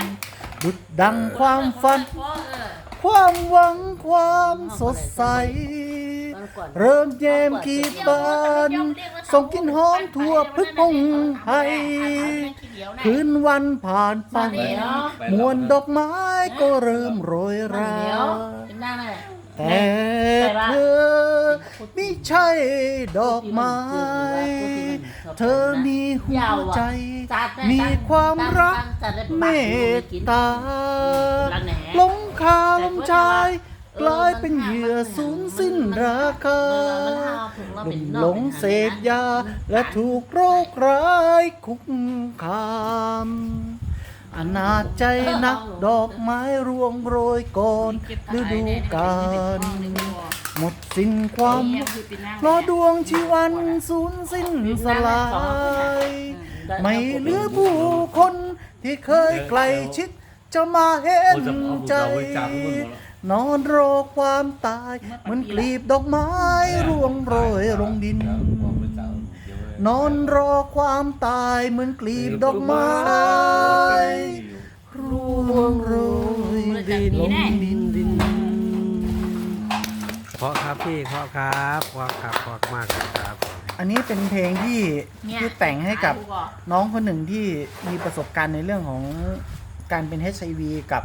ยังดุดดังความฝันเออความหวังความสดใส เริ่มแยมกีบานส่งกลินหอมทั่วพึกพงไห้คืนวันผ่านไปมวลดอกไม้ก็เริ่มโรยราเป็นหน้าหน่อยแต่เธอไม่ ใช่ดอกไม้ เธอมีหัวใจ มีความรักเมตตาหลงคำชายกลายเป็นเหยื่อสูญสิ้นราคาหลงหลงเสพยา และถูกโรคร้ายคุกคามอนาจใจนักดอกไม้รวงโรยก่อนฤดูกาล หมดสิ้นความรอดวงชีวันสูญสิ้นสลาย ไม่เหลือผู้คนที่เคยใกล้ชิดจะมาเห็นใจ นอนรอความตายเหมือนกลีบดอกไม้ร่วงโรยลงดิน นอนรอความตายเหมือนกลีบดอกไม้ร่วงโรยดินลงดินดิน เพราะครับพี่เพราะครับเพราะครับเพราะมากครับอันนี้เป็นเพลงที่ที่แต่งให้กับน้องคนหนึ่งที่มีประสบการณ์ในเรื่องของการเป็น HIV กับ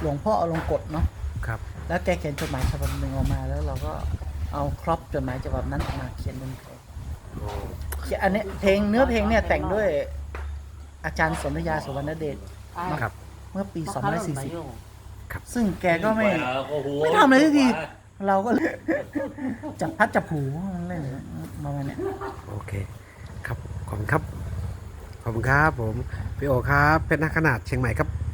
หลวงพ่ออลงกฎเนาะครับ แล้วแกเขียนจดหมายฉบับหนึ่งออกมา แล้วเราก็เอาครอปจดหมายฉบับนั้นออกมาเขียนเป็นเพลงโอ้เขียนอันเนี้ยเพลงเนื้อเพลงเนี่ยแต่งด้วยอาจารย์สนธยาสุวรรณเดชครับเมื่อปี 2540ครับซึ่งแกก็ไม่ไม่ทำอะไรสักที เราก็เลยจับพัดจับผูเล่นประมาณเนี้ยโอเค ครับ ขอบคุณครับ ขอบคุณครับผม พี่โอครับ เพชรนักขนาดเชียงใหม่ครับ